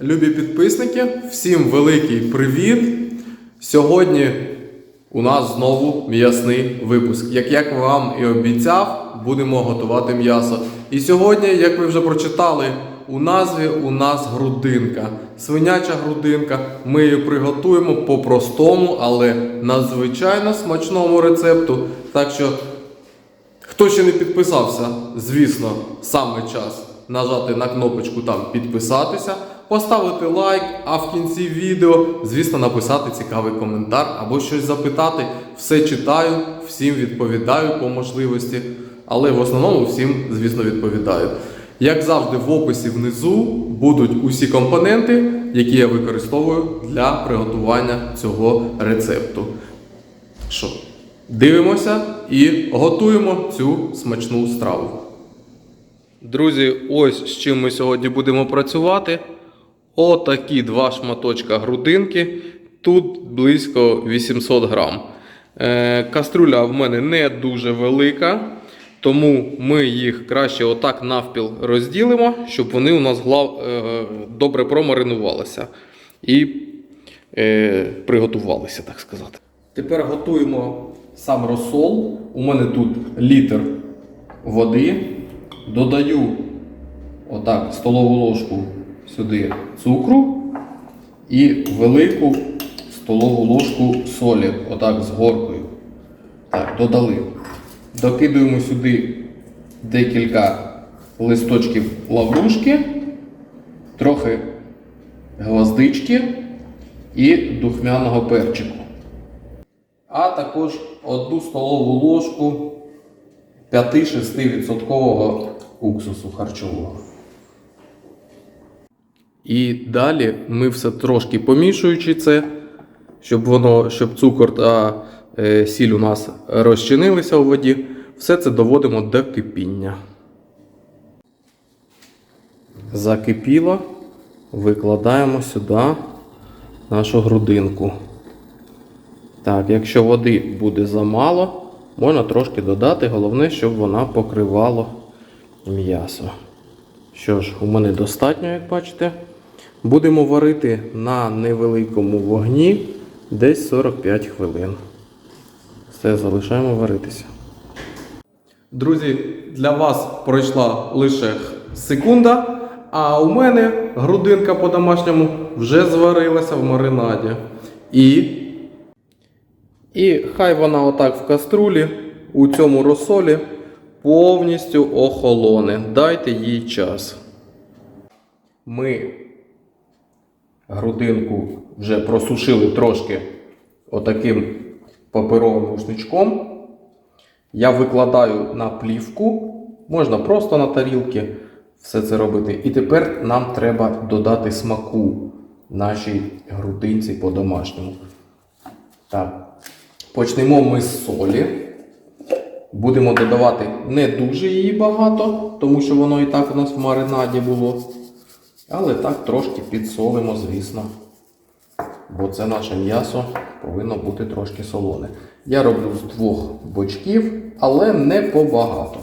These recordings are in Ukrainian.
Любі підписники, всім великий привіт! Сьогодні у нас знову м'ясний випуск. Як я вам і обіцяв, будемо готувати м'ясо. І сьогодні, як ви вже прочитали, у назві у нас грудинка. Свиняча грудинка. Ми її приготуємо по-простому, але надзвичайно смачному рецепту. Так що Хто ще не підписався, звісно, саме час нажати на кнопочку там підписатися, поставити лайк, а в кінці відео, звісно, написати цікавий коментар або щось запитати. Все читаю, всім відповідаю по можливості, але в основному всім, звісно, відповідаю. Як завжди, в описі внизу будуть усі компоненти, які я використовую для приготування цього рецепту. Що? Дивимося і готуємо цю смачну страву. Друзі, ось з чим ми сьогодні будемо працювати. Отакі два шматочка грудинки. Тут близько 800 грам. Е, каструля в мене не дуже велика, тому ми їх краще отак навпіл розділимо, щоб вони у нас е, добре промаринувалися і е, приготувалися, так сказати. Тепер готуємо сам розсол. У мене тут літр води. Додаю отак столову ложку сюди цукру і велику столову ложку солі, отак з горкою. Так, додали. Докидуємо сюди декілька листочків лаврушки, трохи гвоздички і духмяного перчику а також одну столову ложку 5-6% уксусу харчового. І далі ми все трошки помішуючи це, щоб воно, щоб цукор та е, сіль у нас розчинилися у воді, все це доводимо до кипіння. Закипіло, викладаємо сюди нашу грудинку. Так, якщо води буде замало, можна трошки додати. Головне, щоб вона покривала м'ясо. Що ж, у мене достатньо, як бачите. Будемо варити на невеликому вогні десь 45 хвилин. Все, залишаємо варитися. Друзі, для вас пройшла лише секунда, а у мене грудинка по-домашньому вже зварилася в маринаді. І і хай вона отак в каструлі у цьому розсолі повністю охолоне. Дайте їй час. Ми грудинку вже просушили трошки отаким паперовим рушничком. Я викладаю на плівку, можна просто на тарілки все це робити. І тепер нам треба додати смаку нашій грудинці по-домашньому. Так. Почнемо ми з солі. Будемо додавати не дуже її багато, тому що воно і так у нас в маринаді було. Але так трошки підсолимо, звісно. Бо це наше м'ясо повинно бути трошки солоне. Я роблю з двох бочків, але не побагато.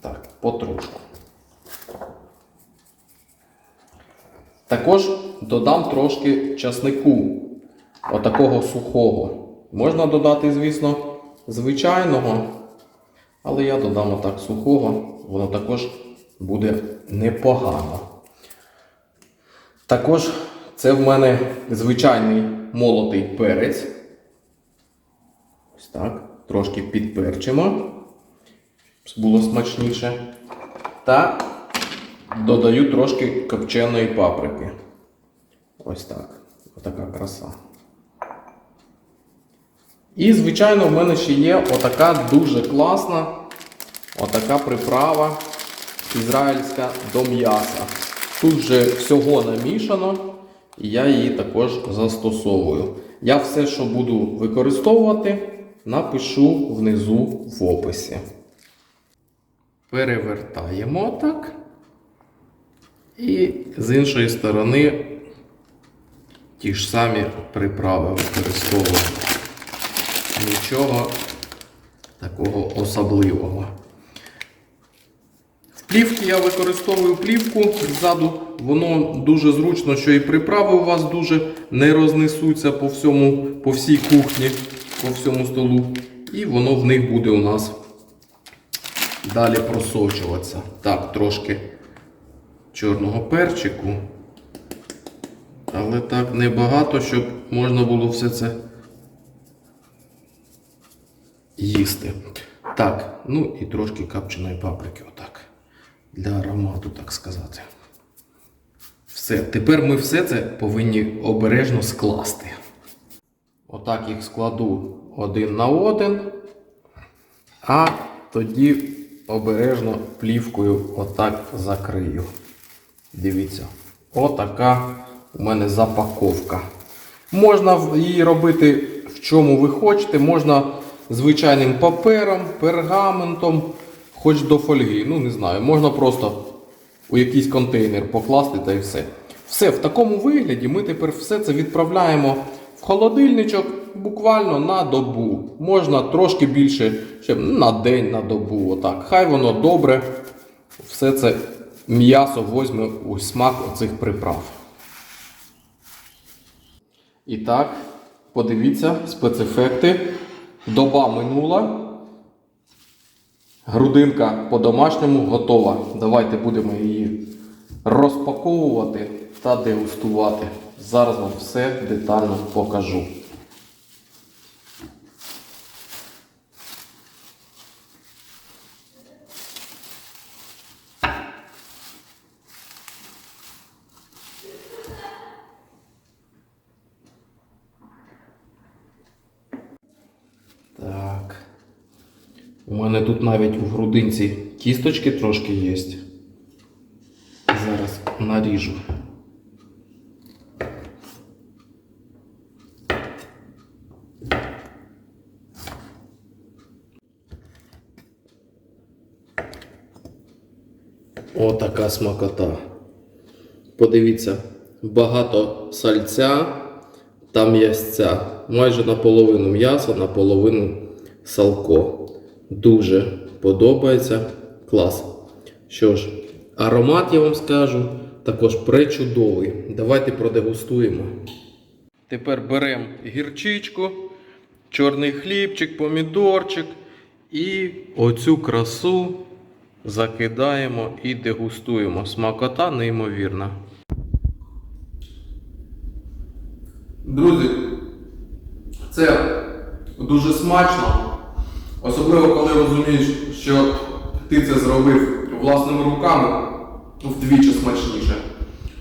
Так, потрошку. Також додам трошки часнику, отакого сухого. Можна додати, звісно, звичайного, але я додам отак сухого, воно також буде непогано. Також це в мене звичайний молотий перець. Ось так. Трошки підперчимо, було смачніше. Та додаю трошки копченої паприки. Ось так. Отака краса. І, звичайно, в мене ще є отака дуже класна отака приправа ізраїльська до м'яса. Тут вже всього намішано, і я її також застосовую. Я все, що буду використовувати, напишу внизу в описі. Перевертаємо так. І з іншої сторони ті ж самі приправи використовуємо нічого такого особливого. Плівки я використовую плівку ззаду. Воно дуже зручно, що і приправи у вас дуже не рознесуться по всьому, по всій кухні, по всьому столу. І воно в них буде у нас далі просочуватися. Так, трошки чорного перчику. Але так небагато, щоб можна було все це їсти. Так, ну і трошки капченої паприки, отак. Для аромату, так сказати. Все. Тепер ми все це повинні обережно скласти. Отак їх складу один на один, а тоді обережно плівкою отак закрию. Дивіться, отака у мене запаковка. Можна її робити в чому ви хочете, можна звичайним папером, пергаментом, хоч до фольги. Ну, не знаю, можна просто у якийсь контейнер покласти та й все. Все, в такому вигляді ми тепер все це відправляємо в холодильничок буквально на добу. Можна трошки більше, ще на день, на добу. Отак. Хай воно добре. Все це м'ясо возьме у смак оцих приправ. І так, подивіться, спецефекти. Доба минула. Грудинка по-домашньому готова. Давайте будемо її розпаковувати та дегустувати. Зараз вам все детально покажу. Так. У мене тут навіть у грудинці кісточки трошки є. Зараз наріжу. Отака смакота. Подивіться, багато сальця та м'ясця. Майже наполовину м'яса, наполовину салко. Дуже подобається. Клас. Що ж, аромат я вам скажу також пречудовий. Давайте продегустуємо. Тепер беремо гірчичку, чорний хлібчик, помідорчик і оцю красу закидаємо і дегустуємо. Смакота неймовірна. Друзі, це дуже смачно. Особливо, розумієш, що ти це зробив власними руками, вдвічі смачніше.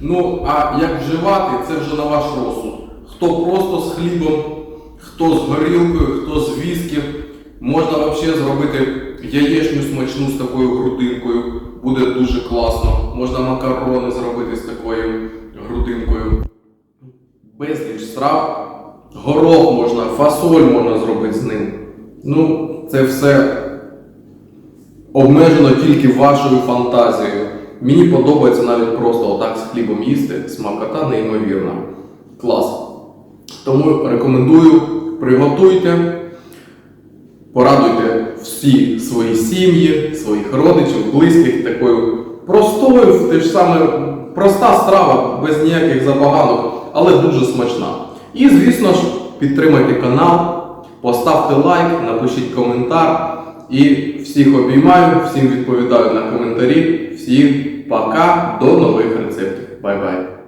Ну, а як вживати, це вже на ваш розсуд. Хто просто з хлібом, хто з горілкою, хто з віскі. Можна взагалі зробити яєчню смачну з такою грудинкою. Буде дуже класно. Можна макарони зробити з такою грудинкою. Безліч страв. Горох можна, фасоль можна зробити з ним. Ну, це все обмежено тільки вашою фантазією. Мені подобається навіть просто отак з хлібом їсти. Смакота неймовірна. Клас. Тому рекомендую, приготуйте, порадуйте всі свої сім'ї, своїх родичів, близьких такою простою, те ж саме проста страва, без ніяких забаганок, але дуже смачна. І, звісно ж, підтримайте канал, поставте лайк, напишіть коментар. І всіх обіймаю, всім відповідаю на коментарі. Всім пока, до нових рецептів. Бай-бай.